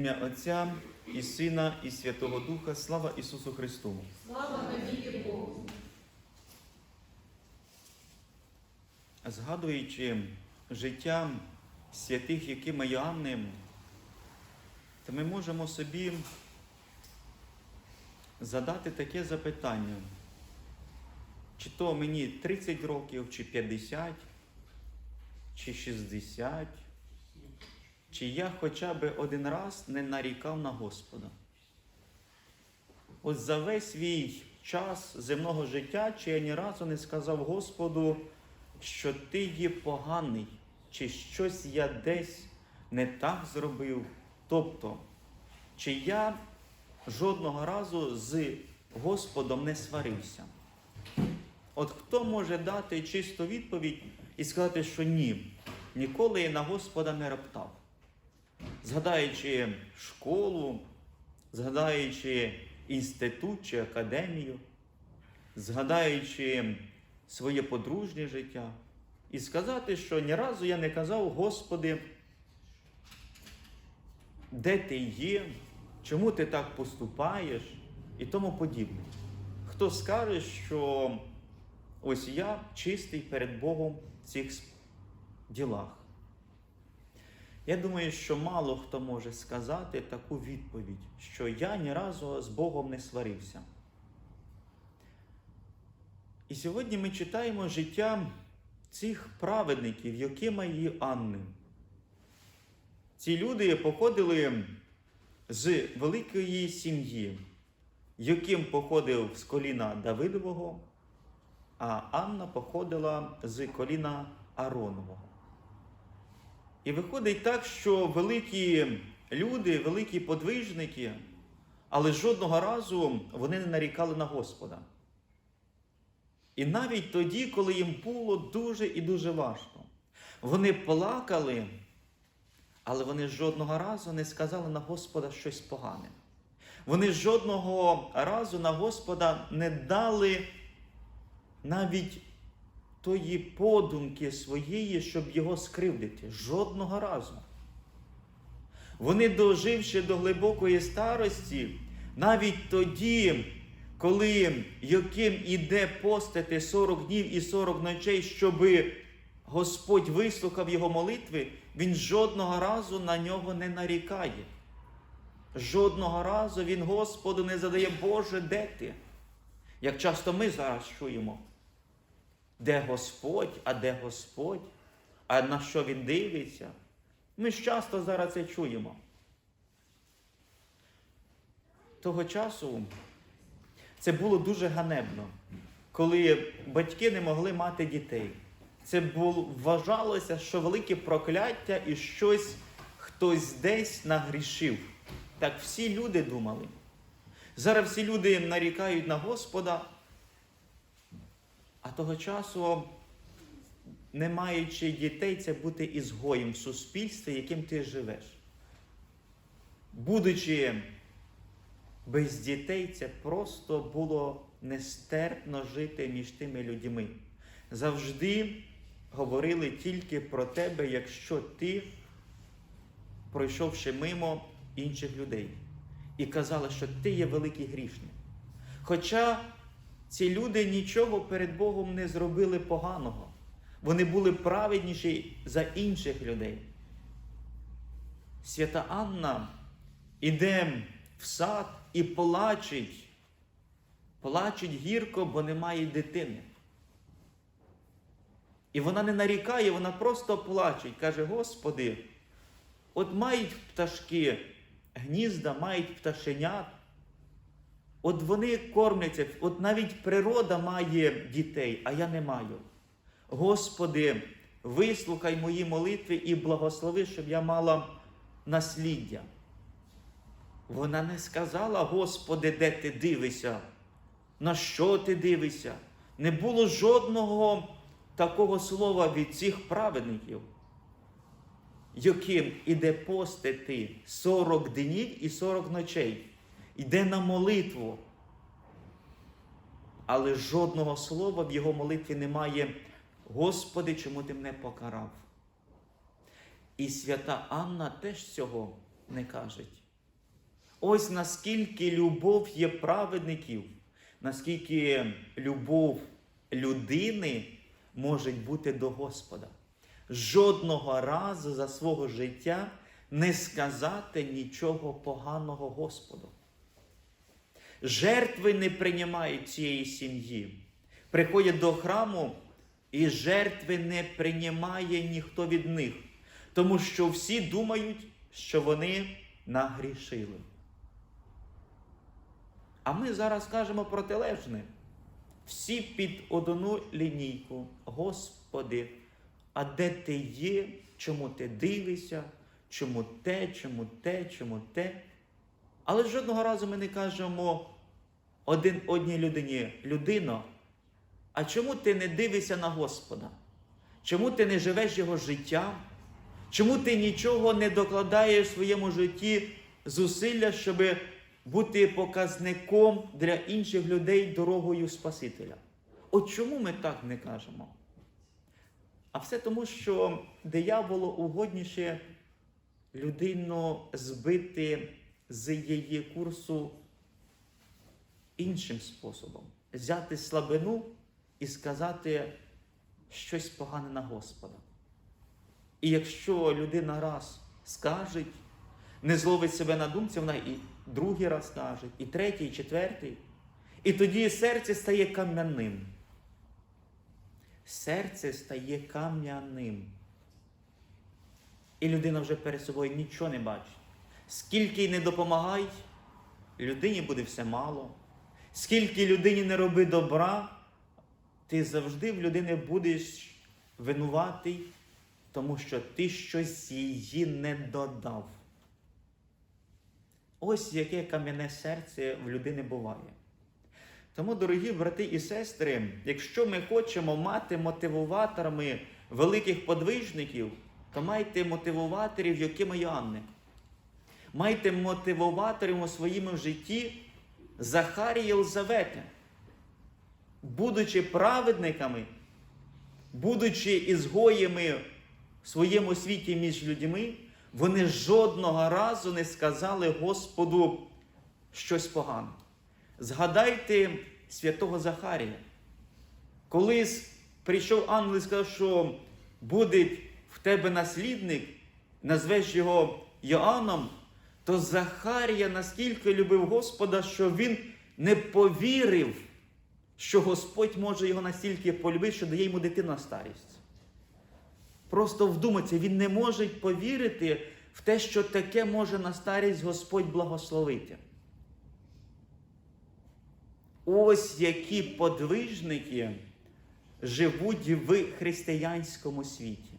Ім'я Отця і Сина, і Святого Духа, слава Ісусу Христу! Слава навіки Богу! Згадуючи життя святих, якими є то ми можемо собі задати таке запитання, чи то мені 30 років, чи 50, чи 60, чи я хоча б один раз не нарікав на Господа. От за весь свій час земного життя, чи я ні разу не сказав Господу, що ти є поганий, чи щось я десь не так зробив. Тобто, чи я жодного разу з Господом не сварився. От хто може дати чисту відповідь і сказати, що ні, ніколи я на Господа не роптав. Згадаючи школу, згадаючи інститут чи академію, згадаючи своє подружнє життя, і сказати, що ні разу я не казав, Господи, де ти є, чому ти так поступаєш і тому подібне. Хто скаже, що ось я чистий перед Богом в цих ділах? Я думаю, що мало хто може сказати таку відповідь, що я ні разу з Богом не сварився. І сьогодні ми читаємо життя цих праведників, якими є Анни. Ці люди походили з великої сім'ї, яким походив з коліна Давидового, а Анна походила з коліна Аронового. І виходить так, що великі люди, великі подвижники, але жодного разу вони не нарікали на Господа. І навіть тоді, коли їм було дуже і дуже важко, вони плакали, але вони жодного разу не сказали на Господа щось погане. Вони жодного разу на Господа не дали навіть тої подумки своєї, щоб його скривдити. Жодного разу. Вони, доживши до глибокої старості, навіть тоді, коли яким іде постити 40 днів і 40 ночей, щоби Господь вислухав його молитви, він жодного разу на нього не нарікає. Жодного разу він Господу не задає, Боже, де ти? Як часто ми зараз чуємо, де Господь, а де Господь, а на що Він дивиться? Ми ж часто зараз це чуємо. Того часу це було дуже ганебно, коли батьки не могли мати дітей. Це було, вважалося, що велике прокляття і щось хтось десь нагрішив. Так всі люди думали. Зараз всі люди нарікають на Господа, а того часу, не маючи дітей, це бути ізгоєм в суспільстві, яким ти живеш. Будучи без дітей, це просто було нестерпно жити між тими людьми. Завжди говорили тільки про тебе, якщо ти, пройшовши мимо інших людей, і казали, що ти є великий грішник. Хоча ці люди нічого перед Богом не зробили поганого. Вони були праведніші за інших людей. Свята Анна іде в сад і плачить. Плачуть гірко, бо немає дитини. І вона не нарікає, вона просто плаче каже: Господи, от мають пташки гнізда, мають пташенят. От вони кормляться, от навіть природа має дітей, а я не маю. Господи, вислухай мої молитви і благослови, щоб я мала насліддя. Вона не сказала, Господи, де ти дивишся, на що ти дивишся. Не було жодного такого слова від цих праведників, яким іде постити 40 днів і 40 ночей, йде на молитву. Але жодного слова в його молитві немає. Господи, чому ти мене покарав? І свята Анна теж цього не каже. Ось наскільки любов є праведників, наскільки любов людини може бути до Господа. Жодного разу за свого життя не сказати нічого поганого Господу. Жертви не приймають цієї сім'ї. Приходять до храму, і жертви не приймає ніхто від них, тому що всі думають, що вони нагрішили. А ми зараз кажемо протилежне. Всі під одну лінійку. Господи, а де ти є? Чому ти дивишся? Чому те, чому те, чому те? Але жодного разу ми не кажемо один одній людині, людино, а чому ти не дивишся на Господа? Чому ти не живеш його життям? Чому ти нічого не докладаєш в своєму житті зусилля, щоб бути показником для інших людей дорогою Спасителя? От чому ми так не кажемо? А все тому, що дияволу угодніше людину збити з її курсу іншим способом. Взяти слабину і сказати щось погане на Господа. І якщо людина раз скаже, не зловить себе на думці, вона і другий раз скаже, і третій, і четвертий. І тоді серце стає кам'яним. Серце стає кам'яним. І людина вже перед собою нічого не бачить. Скільки й не допомагай, людині буде все мало. Скільки людині не роби добра, ти завжди в людини будеш винуватий, тому що ти щось її не додав. Ось яке кам'яне серце в людини буває. Тому, дорогі брати і сестри, якщо ми хочемо мати мотивуваторами великих подвижників, то майте мотивуваторів, якими є Анни. Майте мотивуваторів у своєму житті Захарія і Будучи праведниками, будучи ізгоями в своєму світі між людьми, вони жодного разу не сказали Господу щось погане. Згадайте святого Захарія. Колись прийшов ангел і сказав, що буде в тебе наслідник, назвеш його Йоанном, то Захарія наскільки любив Господа, що він не повірив, що Господь може його настільки полюбити, що дає йому дитину на старість. Просто вдуматься, він не може повірити в те, що таке може на старість Господь благословити. Ось які подвижники живуть в християнському світі.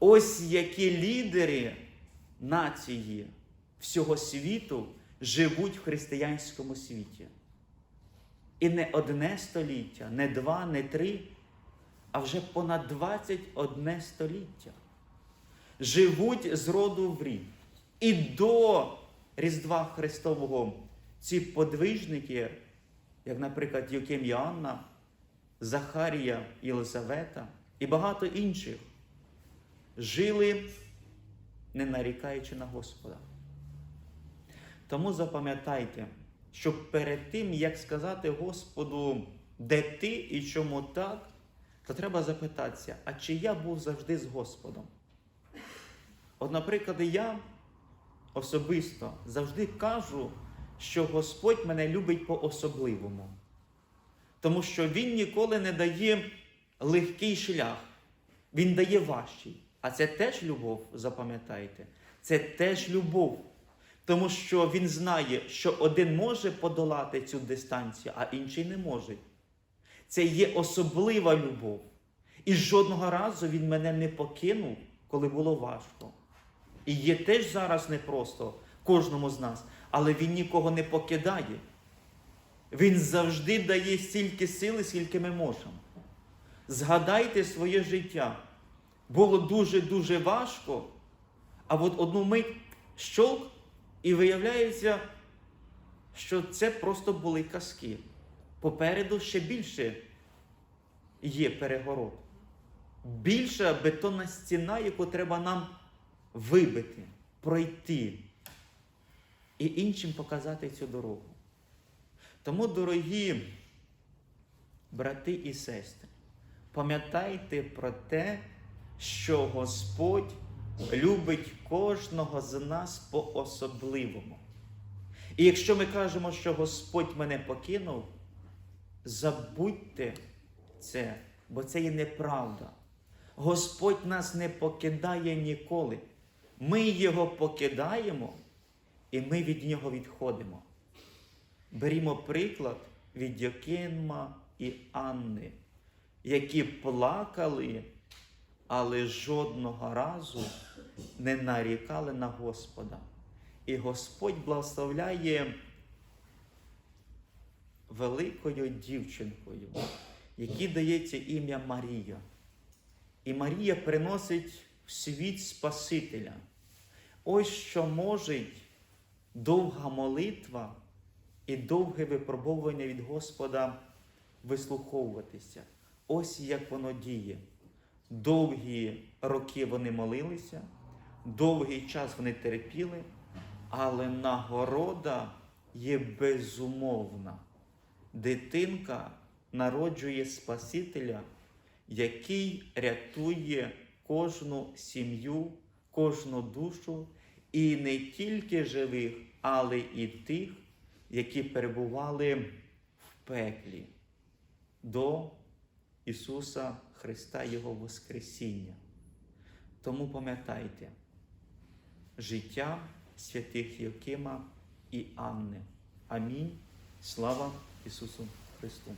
Ось які лідери нації всього світу живуть в християнському світі. І не одне століття, не два, не три, а вже понад 21 століття. Живуть з роду в рід. І до Різдва Христового ці подвижники, як, наприклад, Юким Йоанна, Захарія Єлизавета і багато інших, жили, не нарікаючи на Господа. Тому запам'ятайте, що перед тим, як сказати Господу, де ти і чому так, то треба запитатися, а чи я був завжди з Господом? От, наприклад, я особисто завжди кажу, що Господь мене любить по-особливому. Тому що Він ніколи не дає легкий шлях, Він дає важчий. А це теж любов, запам'ятайте. Це теж любов. Тому що він знає, що один може подолати цю дистанцію, а інший не може. Це є особлива любов. І жодного разу він мене не покинув, коли було важко. І є теж зараз непросто кожному з нас, але він нікого не покидає. Він завжди дає стільки сили, скільки ми можемо. Згадайте своє життя. Було дуже-дуже важко, а от одну мить щолк, і виявляється, що це просто були казки. Попереду ще більше є перегород. Більша бетонна стіна, яку треба нам вибити, пройти. і іншим показати цю дорогу. Тому, дорогі брати і сестри, пам'ятайте про те, що Господь любить кожного з нас по-особливому. І якщо ми кажемо, що Господь мене покинув, забудьте це, бо це є неправда. Господь нас не покидає ніколи. Ми Його покидаємо, і ми від Нього відходимо. Берімо приклад від Йокима і Анни, які плакали, але жодного разу не нарікали на Господа. І Господь благословляє великою дівчинкою, якій дається ім'я Марія. І Марія приносить в світ Спасителя. Ось що може довга молитва і довге випробовування від Господа вислуховуватися. Ось як воно діє. Довгі роки вони молилися, довгий час вони терпіли, але нагорода є безумовна. Дитинка народжує Спасителя, який рятує кожну сім'ю, кожну душу, і не тільки живих, але і тих, які перебували в пеклі до Ісуса Христа Його Воскресіння. Тому пам'ятайте, життя святих Йокима і Анни. Амінь. Слава Ісусу Христу!